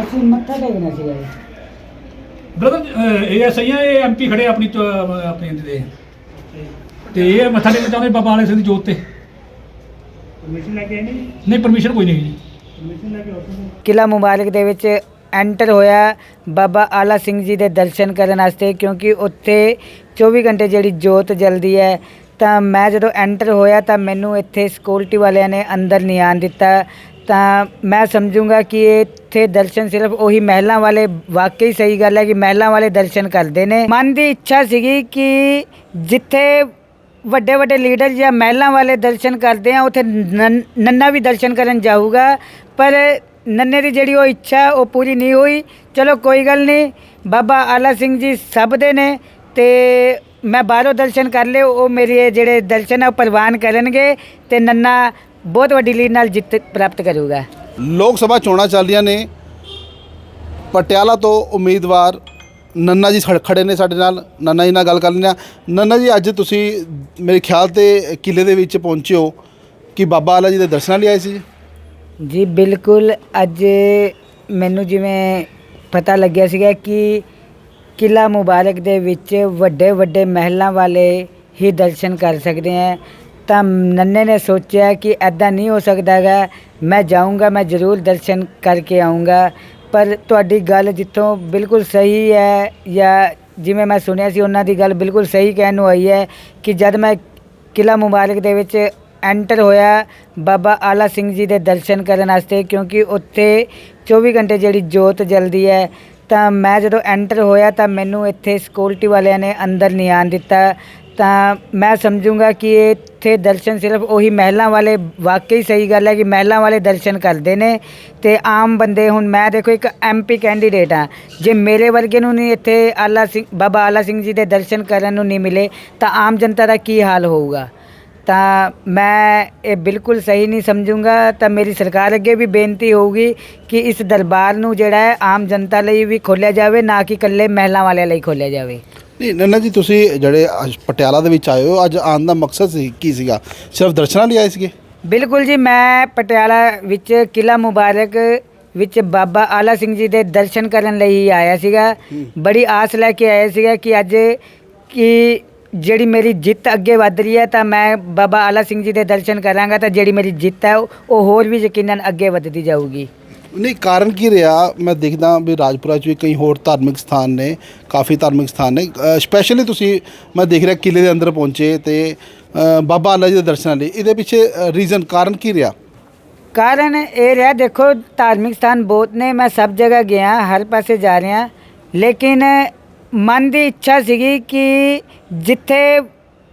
ਅਸੀਂ ਮੱਥਾ ਟੇਕਣਾ ਸੀਗਾ ਜੀ। ਬ੍ਰਦਰ ਇਹ ਐਸਆਈ ਆ ਇਹ ਐਮਪੀ ਖੜੇ ਆਪਣੀ ਚ- ਆਪਣੇ ਦੇ। ਤੇ ਇਹ ਮੱਥਾ ਟੇਕਣਾ ਚਾਹੁੰਦੇ ਬਾਬਾ ਆਲੇ ਸਿੰਘ ਦੀ ਜੋਤ ਤੇ। ਪਰਮਿਸ਼ਨ ਲੈ ਕੇ ਆਏ ਨਹੀਂ ਨਹੀਂ ਪਰਮਿਸ਼ਨ ਕੋਈ ਨਹੀਂ ਜੀ। ਪਰਮਿਸ਼ਨ ਲੈ ਕੇ ਆਓ ਕਿਲਾ ਮੁਬਾਰਕ ਦੇ ਵਿੱਚ ਐਂਟਰ ਹੋਇਆ ਬਾਬਾ ਆਲਾ ਸਿੰਘ ਜੀ ਦੇ ਦਰਸ਼ਨ ਕਰਨ ਵਾਸਤੇ ਕਿਉਂਕਿ ਉੱਥੇ 24 ਘੰਟੇ ਜਿਹੜੀ ਜੋਤ ਜਲਦੀ ਹੈ ਤਾਂ ਮੈਂ ਜਦੋਂ ਐਂਟਰ ਹੋਇਆ ਤਾਂ ਮੈਨੂੰ ਇੱਥੇ ਸਿਕਿਉਰਿਟੀ ਵਾਲਿਆਂ ਨੇ ਅੰਦਰ ਨਹੀਂ ਆਣ ਦਿੱਤਾ। ਤਾਂ ਮੈਂ ਸਮਝੂੰਗਾ ਕਿ ਇੱਥੇ ਦਰਸ਼ਨ ਸਿਰਫ ਉਹੀ ਮਹਿਲਾਂ ਵਾਲੇ, ਵਾਕਈ ਸਹੀ ਗੱਲ ਹੈ ਕਿ ਮਹਿਲਾਂ ਵਾਲੇ ਦਰਸ਼ਨ ਕਰਦੇ ਨੇ। ਮਨ ਦੀ ਇੱਛਾ ਸੀਗੀ ਕਿ ਜਿੱਥੇ ਵੱਡੇ ਵੱਡੇ ਲੀਡਰ ਜਾਂ ਮਹਿਲਾਂ ਵਾਲੇ ਦਰਸ਼ਨ ਕਰਦੇ ਆ, ਉੱਥੇ ਨਨ- ਨੰਨਾ ਵੀ ਦਰਸ਼ਨ ਕਰਨ ਜਾਊਗਾ। ਪਰ ਨੰਨੇ ਦੀ ਜਿਹੜੀ ਉਹ ਇੱਛਾ, ਉਹ ਪੂਰੀ ਨਹੀਂ ਹੋਈ। ਚਲੋ ਕੋਈ ਗੱਲ ਨਹੀਂ, ਬਾਬਾ ਆਲਾ ਸਿੰਘ ਜੀ ਸਭ ਦੇ ਨੇ ਤੇ ਮੈਂ ਬਾਹਰੋਂ ਦਰਸ਼ਨ ਕਰ ਲਏ, ਉਹ ਮੇਰੇ ਜਿਹੜੇ ਦਰਸ਼ਨ ਆ, ਉਹ ਪ੍ਰਵਾਨ ਕਰਨਗੇ ਤੇ ਨੰਨਾ ਬਹੁਤ ਵੱਡੀ ਲੀਡ ਨਾਲ ਜਿੱਤ ਪ੍ਰਾਪਤ ਕਰੂਗਾ। ਲੋਕ ਸਭਾ ਚੋਣਾਂ ਚੱਲ ਰਹੀਆਂ ਨੇ। ਪਟਿਆਲਾ ਤੋਂ ਉਮੀਦਵਾਰ ਨੰਨਾ ਜੀ ਖੜ- ਖੜੇ ਨੇ ਸਾਡੇ ਨਾਲ। ਨੰਨਾ ਜੀ ਨਾਲ ਗੱਲ ਕਰ ਲੈਂਦੇ ਹਾਂ। ਨੰਨਾ ਜੀ ਅੱਜ ਤੁਸੀਂ ਮੇਰੇ ਖਿਆਲ ਤੇ ਕਿਲੇ ਦੇ ਵਿੱਚ ਪਹੁੰਚੇ ਹੋ। ਕਿ ਬਾਬਾ ਆਲਾ ਜੀ ਦੇ ਦਰਸ਼ਨਾਂ ਲਈ ਆਏ ਸੀ ਜੀ? ਬਿਲਕੁਲ। ਅੱਜ ਮੈਨੂੰ ਜਿਵੇਂ ਪਤਾ ਲੱਗਿਆ ਸੀਗਾ ਕਿ ਕਿਲਾ ਮੁਬਾਰਕ ਦੇ ਵਿੱਚ ਵੱਡੇ ਵੱਡੇ ਮਹਿਲਾਂ ਵਾਲੇ ਹੀ ਦਰਸ਼ਨ ਕਰ ਸਕਦੇ ਹੈ ਤਾਂ ਨੰਨੇ ਨੇ ਸੋਚਿਆ ਕਿ ਇੱਦਾਂ ਨਹੀਂ ਹੋ ਸਕਦਾ ਸਕਦਾਗਾ ਮੈਂ ਜਾਊਂਗਾ, ਮੈਂ ਜ਼ਰੂਰ ਦਰਸ਼ਨ ਕਰਕੇ ਆਊਂਗਾ। ਪਰ ਤੁਹਾਡੀ ਗੱਲ ਜਿੱਥੋਂ ਬਿਲਕੁਲ ਸਹੀ ਹੈ ਜਾਂ ਜਿਵੇਂ ਮੈਂ ਸੁਣਿਆ ਸੀ, ਉਹਨਾਂ ਦੀ ਗੱਲ ਬਿਲਕੁਲ ਸਹੀ ਕਹਿਣ ਨੂੰ ਆਈ ਹੈ ਕਿ ਜਦ ਮੈਂ ਕਿਲ੍ਹਾ ਮੁਬਾਰਕ ਦੇ ਵਿੱਚ ਐਂਟਰ ਹੋਇਆ, ਬਾਬਾ ਆਲਾ ਸਿੰਘ ਜੀ ਦੇ ਦਰਸ਼ਨ ਕਰਨ ਵਾਸਤੇ, ਕਿਉਂਕਿ ਉੱਥੇ 24 ਘੰਟੇ ਜਿਹੜੀ ਜੋਤ ਜਲਦੀ ਹੈ, ਤਾਂ ਮੈਂ ਜਦੋਂ ਐਂਟਰ ਹੋਇਆ ਤਾਂ ਮੈਨੂੰ ਇੱਥੇ ਸਿਕਿਉਰਿਟੀ ਵਾਲਿਆਂ ਨੇ ਅੰਦਰ ਨਹੀਂ ਆਣ ਦਿੱਤਾ। ਤਾਂ ਮੈਂ ਸਮਝੂੰਗਾ ਕਿ ਇੱਥੇ ਦਰਸ਼ਨ ਸਿਰਫ ਉਹੀ ਮਹਿਲਾਂ ਵਾਲੇ, ਵਾਕਈ ਸਹੀ ਗੱਲ ਹੈ ਕਿ ਮਹਿਲਾਂ ਵਾਲੇ ਦਰਸ਼ਨ ਕਰਦੇ ਨੇ ਤੇ ਆਮ ਬੰਦੇ ਹੁਣ ਮੈਂ ਦੇਖੋ ਇੱਕ ਐਮਪੀ ਕੈਂਡੀਡੇਟ ਆ ਜੇ ਮੇਰੇ ਵਰਗੇ ਨੂੰ ਨਹੀਂ ਇੱਥੇ ਆਲਾ ਸਿੰਘ, ਬਾਬਾ ਆਲਾ ਸਿੰਘ ਜੀ ਦੇ ਦਰਸ਼ਨ ਕਰਨ ਨੂੰ ਨਹੀਂ ਮਿਲੇ, ਤਾਂ ਆਮ ਜਨਤਾ ਦਾ ਕੀ ਹਾਲ ਹੋਊਗਾ? ਤਾਂ ਮੈਂ ਇਹ ਬਿਲਕੁਲ ਸਹੀ ਨਹੀਂ ਸਮਝੂੰਗਾ, ਤਾਂ ਮੇਰੀ ਸਰਕਾਰ ਅੱਗੇ ਵੀ ਬੇਨਤੀ ਹੋਊਗੀ ਕਿ ਇਸ ਦਰਬਾਰ ਨੂੰ ਜਿਹੜਾ ਹੈ ਆਮ ਜਨਤਾ ਲਈ ਵੀ ਖੋਲ੍ਹਿਆ ਜਾਵੇ, ਨਾ ਕਿ ਇਕੱਲੇ ਮਹਿਲਾ ਵਾਲਿਆਂ ਲਈ ਖੋਲ੍ਹਿਆ ਜਾਵੇ। ਨਹੀਂ ਨੰਨਾ ਜੀ ਤੁਸੀਂ ਜਿਹੜੇ ਅੱਜ ਪਟਿਆਲਾ ਦੇ ਵਿੱਚ ਆਏ ਹੋ ਅੱਜ ਆਉਣ ਦਾ ਮਕਸਦ ਸੀ ਕੀ ਸੀਗਾ? ਸਿਰਫ ਦਰਸ਼ਨਾਂ ਲਈ ਆਏ ਸੀਗੇ? ਬਿਲਕੁਲ ਜੀ ਮੈਂ ਪਟਿਆਲਾ ਵਿੱਚ ਕਿਲਾ ਮੁਬਾਰਕ ਵਿੱਚ ਬਾਬਾ ਆਲਾ ਸਿੰਘ ਜੀ ਦੇ ਦਰਸ਼ਨ ਕਰਨ ਲਈ ਆਇਆ ਸੀਗਾ। ਬੜੀ ਆਸ ਲੈ ਕੇ ਆਇਆ ਸੀਗਾ ਕਿ ਅੱਜ ਕਿ ਜਿਹੜੀ ਮੇਰੀ ਜਿੱਤ ਅੱਗੇ ਵੱਧ ਰਹੀ ਹੈ ਤਾਂ ਮੈਂ ਬਾਬਾ ਆਲਾ ਸਿੰਘ ਜੀ ਦੇ ਦਰਸ਼ਨ ਕਰਾਂਗਾ ਤਾਂ ਜਿਹੜੀ ਮੇਰੀ ਜਿੱਤ ਹੈ ਉਹ ਉਹ ਹੋਰ ਵੀ ਯਕੀਨਨ ਅੱਗੇ ਵੱਧਦੀ ਜਾਊਗੀ। ਨਹੀਂ, ਕਾਰਨ ਕੀ ਰਿਹਾ? ਮੈਂ ਦੇਖਦਾ ਵੀ ਰਾਜਪੁਰਾ 'ਚ ਵੀ ਕਈ ਹੋਰ ਧਾਰਮਿਕ ਸਥਾਨ ਨੇ, ਕਾਫੀ ਧਾਰਮਿਕ ਸਥਾਨ ਨੇ। ਸਪੈਸ਼ਲੀ ਤੁਸੀਂ, ਮੈਂ ਦੇਖ ਰਿਹਾ ਕਿਲੇ ਦੇ ਅੰਦਰ ਪਹੁੰਚੇ ਤੇ ਬਾਬਾ ਆਲਾ ਜੀ ਦੇ ਦਰਸ਼ਨਾਂ ਲਈ। ਇਹਦੇ ਪਿੱਛੇ ਰੀਜ਼ਨ ਕਾਰਨ ਕੀ ਰਿਹਾ? ਕਾਰਨ ਇਹ ਰਿਹਾ, ਦੇਖੋ, ਧਾਰਮਿਕ ਸਥਾਨ ਬਹੁਤ ਨੇ, ਮੈਂ ਸਭ ਜਗ੍ਹਾ ਗਿਆ, ਹਰ ਪਾਸੇ ਜਾ ਰਿਹਾ। ਲੇਕਿਨ ਮਨ ਦੀ ਇੱਛਾ ਸੀਗੀ ਕਿ ਜਿੱਥੇ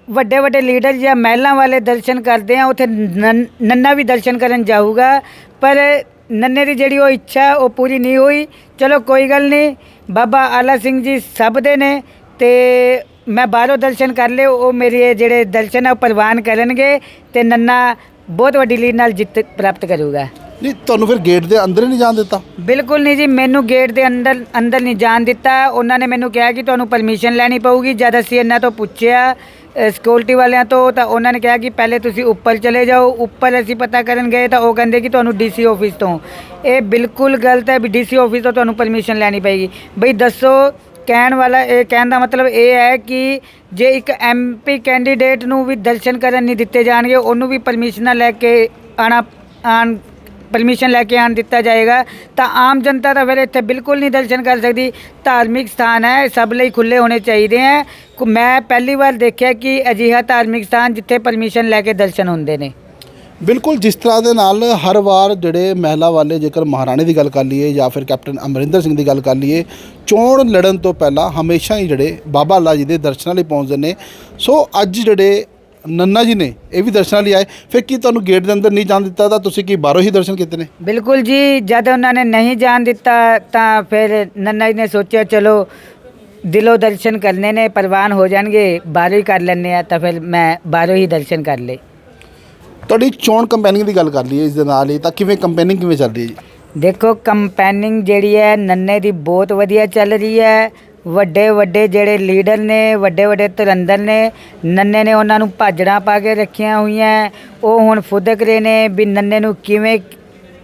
ਵੱਡੇ ਵੱਡੇ ਲੀਡਰ ਜਾਂ ਮਹਿਲਾਂ ਵਾਲੇ ਦਰਸ਼ਨ ਕਰਦੇ ਆ, ਉੱਥੇ ਨਨ- ਨੰਨਾ ਵੀ ਦਰਸ਼ਨ ਕਰਨ ਜਾਊਗਾ। ਪਰ ਨੰਨੇ ਦੀ ਜਿਹੜੀ ਉਹ ਇੱਛਾ ਉਹ ਪੂਰੀ ਨਹੀਂ ਹੋਈ। ਚਲੋ ਕੋਈ ਗੱਲ ਨਹੀਂ। ਬਾਬਾ ਆਲਾ ਸਿੰਘ ਜੀ ਸਭ ਦੇ ਨੇ ਤੇ ਮੈਂ ਬਾਹਰੋਂ ਦਰਸ਼ਨ ਕਰ ਲਏ ਉਹ ਮੇਰੇ ਜਿਹੜੇ ਦਰਸ਼ਨ ਆ ਉਹ ਪ੍ਰਵਾਨ ਕਰਨਗੇ ਤੇ ਨੰਨਾ ਬਹੁਤ ਵੱਡੀ ਲੀਡ ਨਾਲ ਜਿੱਤ ਪ੍ਰਾਪਤ ਕਰੂਗਾ। ਨਹੀਂ ਤੁਹਾਨੂੰ ਫਿਰ ਗੇਟ ਦੇ ਅੰਦਰ ਹੀ ਨਹੀਂ ਜਾਣ ਦਿੱਤਾ? ਬਿਲਕੁਲ ਨਹੀਂ ਜੀ ਮੈਨੂੰ ਗੇਟ ਦੇ ਅੰਦਰ ਅੰਦਰ ਨਹੀਂ ਜਾਣ ਦਿੱਤਾ। ਉਹਨਾਂ ਨੇ ਮੈਨੂੰ ਕਿਹਾ ਕਿ ਤੁਹਾਨੂੰ ਪਰਮਿਸ਼ਨ ਲੈਣੀ ਪਊਗੀ। ਜਦ ਅਸੀਂ ਇਹਨਾਂ ਤੋਂ ਪੁੱਛਿਆ ਸਿਕਿਉਰਿਟੀ ਵਾਲਿਆਂ ਤੋਂ, ਤਾਂ ਉਹਨਾਂ ਨੇ ਕਿਹਾ ਕਿ ਪਹਿਲੇ ਤੁਸੀਂ ਉੱਪਰ ਚਲੇ ਜਾਓ, ਉੱਪਰ ਅਸੀਂ ਪਤਾ ਕਰਨ ਗਏ ਤਾਂ ਉਹ ਕਹਿੰਦੇ ਕਿ ਤੁਹਾਨੂੰ ਡੀਸੀ ਆਫਿਸ ਤੋਂ। ਇਹ ਬਿਲਕੁਲ ਗਲਤ ਹੈ ਵੀ ਡੀਸੀ ਆਫਿਸ ਤੋਂ ਤੁਹਾਨੂੰ ਪਰਮਿਸ਼ਨ ਲੈਣੀ ਪਏਗੀ। ਬਈ ਦੱਸੋ, ਕਹਿਣ ਵਾਲਾ, ਇਹ ਕਹਿਣ ਦਾ ਮਤਲਬ ਇਹ ਹੈ ਕਿ ਜੇ ਇੱਕ ਐਮਪੀ ਕੈਂਡੀਡੇਟ ਨੂੰ ਵੀ ਦਰਸ਼ਨ ਕਰਨ ਨਹੀਂ ਦਿੱਤੇ ਜਾਣਗੇ, ਉਹਨੂੰ ਵੀ ਪਰਮਿਸ਼ਨਾਂ ਲੈ ਕੇ ਆਣਾ, ਆਣ ਪਰਮਿਸ਼ਨ ਲੈ ਕੇ ਆਣ ਦਿੱਤਾ ਜਾਏਗਾ, ਤਾਂ ਆਮ ਜਨਤਾ ਤਾਂ ਫਿਰ ਇੱਥੇ ਬਿਲਕੁਲ ਨਹੀਂ ਦਰਸ਼ਨ ਕਰ ਸਕਦੀ। ਧਾਰਮਿਕ ਸਥਾਨ ਹੈ ਸਭ ਲਈ ਖੁੱਲੇ ਹੋਣੇ ਚਾਹੀਦੇ ਹੈ। ਮੈਂ ਪਹਿਲੀ ਵਾਰ ਦੇਖਿਆ ਕਿ ਅਜਿਹਾ ਧਾਰਮਿਕ ਸਥਾਨ ਜਿੱਥੇ ਪਰਮਿਸ਼ਨ ਲੈ ਕੇ ਦਰਸ਼ਨ ਹੁੰਦੇ ਨੇ। ਬਿਲਕੁਲ, ਜਿਸ ਤਰ੍ਹਾਂ ਦੇ ਨਾਲ ਹਰ ਵਾਰ ਜਿਹੜੇ ਮਹਿਲਾ ਵਾਲੇ, ਜੇਕਰ ਮਹਾਰਾਣੀ ਦੀ ਗੱਲ ਕਰ ਲਈਏ ਜਾਂ ਫਿਰ ਕੈਪਟਨ ਅਮਰਿੰਦਰ ਸਿੰਘ ਦੀ ਗੱਲ ਕਰ ਲਈਏ, ਚੋਣ ਲੜਨ ਤੋਂ ਪਹਿਲਾਂ ਹਮੇਸ਼ਾ ਹੀ ਜਿਹੜੇ ਬਾਬਾ ਅੱਲਾ ਜੀ ਦੇ ਦਰਸ਼ਨਾਂ ਲਈ ਪਹੁੰਚਦੇ ਨੇ। ਸੋ ਅੱਜ ਜਿਹੜੇ ਨੰਨਾ ਜੀ ਨੇ ਇਹ ਵੀ ਦਰਸ਼ਨਾਂ ਲਈ ਆਏ। ਫਿਰ ਕੀ ਤੁਹਾਨੂੰ ਗੇਟ ਦੇ ਅੰਦਰ ਨਹੀਂ ਜਾਣ ਦਿੱਤਾ ਤਾਂ ਤੁਸੀਂ ਕੀ ਬਾਹਰੋਂ ਹੀ ਦਰਸ਼ਨ ਕੀਤੇ ਨੇ? ਬਿਲਕੁਲ ਜੀ ਜਦ ਉਹਨਾਂ ਨੇ ਨਹੀਂ ਜਾਣ ਦਿੱਤਾ ਤਾਂ ਫਿਰ ਨੰਨਾ ਜੀ ਨੇ ਸੋਚਿਆ ਚਲੋ ਦਿਲੋਂ ਦਰਸ਼ਨ ਕਰਨੇ ਨੇ ਪ੍ਰਵਾਨ ਹੋ ਜਾਣਗੇ ਬਾਹਰੋਂ ਹੀ ਕਰ ਲੈਂਦੇ ਆ ਤਾਂ ਫਿਰ ਮੈਂ ਬਾਹਰੋਂ ਹੀ ਦਰਸ਼ਨ ਕਰ ਲਏ। ਤੁਹਾਡੀ ਚੋਣ ਕੰਪੇਨਿੰਗ ਦੀ ਗੱਲ ਕਰ ਲਈਏ ਇਸ ਦੇ ਨਾਲ ਹੀ ਤਾਂ ਕਿਵੇਂ ਕੰਪੇਨਿੰਗ ਕਿਵੇਂ ਚੱਲ ਰਹੀ ਹੈ ਜੀ? ਦੇਖੋ ਕੰਪੈਨਿੰਗ ਜਿਹੜੀ ਹੈ ਨੰਨੇ ਦੀ ਬਹੁਤ ਵਧੀਆ ਚੱਲ ਰਹੀ ਹੈ। ਵੱਡੇ ਵੱਡੇ ਜਿਹੜੇ ਲੀਡਰ ਨੇ, ਵੱਡੇ ਵੱਡੇ ਧੁਰੰਦਰ ਨੇ, ਨੰਨੇ ਨੇ ਉਹਨਾਂ ਨੂੰ ਭਾਜੜਾਂ ਪਾ ਕੇ ਰੱਖੀਆਂ ਹੋਈਆਂ। ਉਹ ਹੁਣ ਫੁਦਕ ਰਹੇ ਨੇ ਵੀ ਨੰਨੇ ਨੂੰ ਕਿਵੇਂ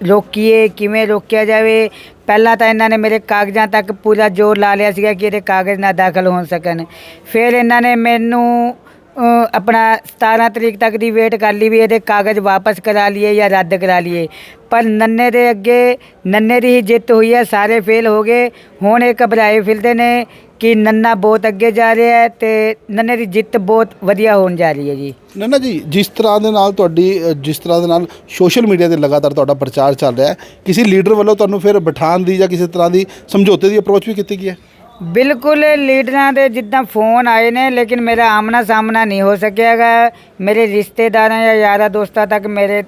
ਰੋਕੀਏ, ਕਿਵੇਂ ਰੋਕਿਆ ਜਾਵੇ। ਪਹਿਲਾਂ ਤਾਂ ਇਹਨਾਂ ਨੇ ਮੇਰੇ ਕਾਗਜ਼ਾਂ ਤੱਕ ਪੂਰਾ ਜ਼ੋਰ ਲਾ ਲਿਆ ਸੀਗਾ ਕਿ ਇਹਦੇ ਕਾਗਜ਼ ਨਾ ਦਾਖਲ ਹੋ ਸਕਣ। ਫਿਰ ਇਹਨਾਂ ਨੇ ਮੈਨੂੰ ਆਪਣਾ 17 ਤਰੀਕ ਤੱਕ ਦੀ ਵੇਟ ਕਰ ਲਈ ਵੀ ਇਹਦੇ ਕਾਗਜ਼ ਵਾਪਸ ਕਰਾ ਲਈਏ ਜਾਂ ਰੱਦ ਕਰਾ ਲਈਏ। ਪਰ ਨੰਨੇ ਦੇ ਅੱਗੇ, ਨੰਨੇ ਦੀ ਹੀ ਜਿੱਤ ਹੋਈ ਹੈ, ਸਾਰੇ ਫੇਲ ਹੋ ਗਏ। ਹੁਣ ਇਹ ਘਬਰਾਏ ਫਿਰਦੇ ਨੇ ਕਿ ਨੰਨਾ ਬਹੁਤ ਅੱਗੇ ਜਾ ਰਿਹਾ ਹੈ ਤੇ ਨੰਨੇ ਦੀ ਜਿੱਤ ਬਹੁਤ ਵਧੀਆ ਹੋਣ ਜਾ ਰਹੀ ਹੈ ਜੀ। ਨੰਨਾ ਜੀ, ਜਿਸ ਤਰ੍ਹਾਂ ਦੇ ਨਾਲ ਤੁਹਾਡੀ, ਜਿਸ ਤਰ੍ਹਾਂ ਦੇ ਨਾਲ ਸੋਸ਼ਲ ਮੀਡੀਆ ਤੇ ਲਗਾਤਾਰ ਤੁਹਾਡਾ ਪ੍ਰਚਾਰ ਚੱਲ ਰਿਹਾ ਹੈ, ਕਿਸੇ ਲੀਡਰ ਵੱਲੋਂ ਤੁਹਾਨੂੰ ਫਿਰ ਬਿਠਾਉਣ ਦੀ ਜਾਂ ਕਿਸੇ ਤਰ੍ਹਾਂ ਦੀ ਸਮਝੌਤੇ ਦੀ ਅਪਰੋਚ ਵੀ ਕੀਤੀ ਗਈ ਹੈ? ਬਿਲਕੁਲ ਲੀਡਰਾਂ ਦੇ ਜਿੱਦਾਂ ਫੋਨ ਆਏ ਨੇ, ਲੇਕਿਨ ਮੇਰਾ ਆਮਨਾ ਸਾਹਮਣਾ ਨਹੀਂ ਹੋ ਸਕਿਆਗਾ। ਮੇਰੇ ਰਿਸ਼ਤੇਦਾਰਾਂ ਜਾਂ ਯਾਰਾਂ ਦੋਸਤਾਂ ਤੱਕ ਮੇਰੇ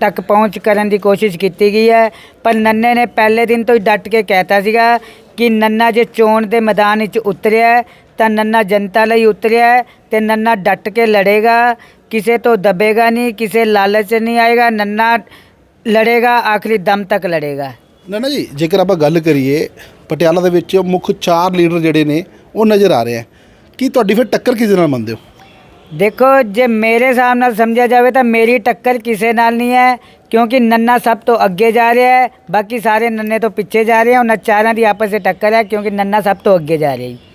ਤੱਕ ਪਹੁੰਚ ਕਰਨ ਦੀ ਕੋਸ਼ਿਸ਼ ਕੀਤੀ ਗਈ ਹੈ। ਪਰ ਨੰਨੇ ਨੇ ਪਹਿਲੇ ਦਿਨ ਤੋਂ ਹੀ ਡਟ ਕੇ ਕਹਿਤਾ ਸੀਗਾ ਕਿ ਨੰਨਾ ਜੇ ਚੋਣ ਦੇ ਮੈਦਾਨ ਵਿੱਚ ਉਤਰਿਆ ਤਾਂ ਨੰਨਾ ਜਨਤਾ ਲਈ ਉਤਰਿਆ ਹੈ ਤੇ ਨੰਨਾ ਡਟ ਕੇ ਲੜੇਗਾ। ਕਿਸੇ ਤੋਂ ਦਬੇਗਾ ਨਹੀਂ, ਕਿਸੇ ਲਾਲਚ 'ਚ ਨਹੀਂ ਆਏਗਾ। ਨੰਨਾ ਲੜੇਗਾ, ਆਖਰੀ ਦਮ ਤੱਕ ਲੜੇਗਾ। ਨੰਨਾ ਜੀ, ਜੇਕਰ ਆਪਾਂ ਗੱਲ ਕਰੀਏ, ਪਟਿਆਲਾ ਦੇ ਵਿੱਚ ਮੁੱਖ ਚਾਰ ਲੀਡਰ ਜਿਹੜੇ ਨੇ, ਉਹ ਨਜ਼ਰ ਆ ਰਹੇ ਆ। ਕੀ ਤੁਹਾਡੀ ਫਿਰ ਟੱਕਰ ਕਿਸ ਨਾਲ ਮੰਨਦੇ ਹੋ? ਦੇਖੋ, ਜੇ ਮੇਰੇ ਹਿਸਾਬ ਨਾਲ ਸਮਝਿਆ ਜਾਵੇ ਤਾਂ ਮੇਰੀ ਟੱਕਰ ਕਿਸੇ ਨਾਲ ਨਹੀਂ ਹੈ, ਕਿਉਂਕਿ ਨੰਨਾ ਸਭ ਤੋਂ ਅੱਗੇ ਜਾ ਰਿਹਾ ਹੈ, ਬਾਕੀ ਸਾਰੇ ਨੰਨੇ ਤੋਂ ਪਿੱਛੇ ਜਾ ਰਹੇ ਹਨ ਉਹਨਾਂ ਚਾਰਾਂ ਦੀ ਆਪਸ ਵਿੱਚ ਟੱਕਰ ਹੈ, ਕਿਉਂਕਿ ਨੰਨਾ ਸਭ ਤੋਂ ਅੱਗੇ ਜਾ ਰਿਹਾ ਹੈ।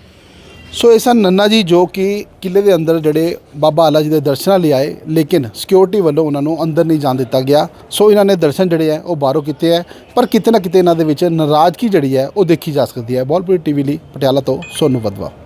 ਸੋ ਇਹ ਸਨ ਨੰਨਾ ਜੀ ਜੋ ਕਿ ਕਿਲੇ ਦੇ ਅੰਦਰ ਜਿਹੜੇ ਬਾਬਾ ਆਲਾ ਜੀ ਦੇ ਦਰਸ਼ਨਾਂ ਲਈ ਆਏ, ਲੇਕਿਨ ਸਿਕਿਉਰਿਟੀ ਵੱਲੋਂ ਉਹਨਾਂ ਨੂੰ ਅੰਦਰ ਨਹੀਂ ਜਾਣ ਦਿੱਤਾ ਗਿਆ। ਸੋ ਇਹਨਾਂ ਨੇ ਦਰਸ਼ਨ ਜਿਹੜੇ ਆ ਉਹ ਬਾਹਰੋਂ ਕੀਤੇ ਆ ਪਰ ਕਿਤੇ ਨਾ ਕਿਤੇ ਇਹਨਾਂ ਦੇ ਵਿੱਚ ਨਾਰਾਜ਼ਗੀ ਜਿਹੜੀ ਹੈ, ਉਹ ਦੇਖੀ ਜਾ ਸਕਦੀ ਹੈ। ਬੋਲਪੁਰ ਟੀਵੀ ਲਈ ਪਟਿਆਲਾ ਤੋਂ ਸੋਨੂ ਬਦਵਾ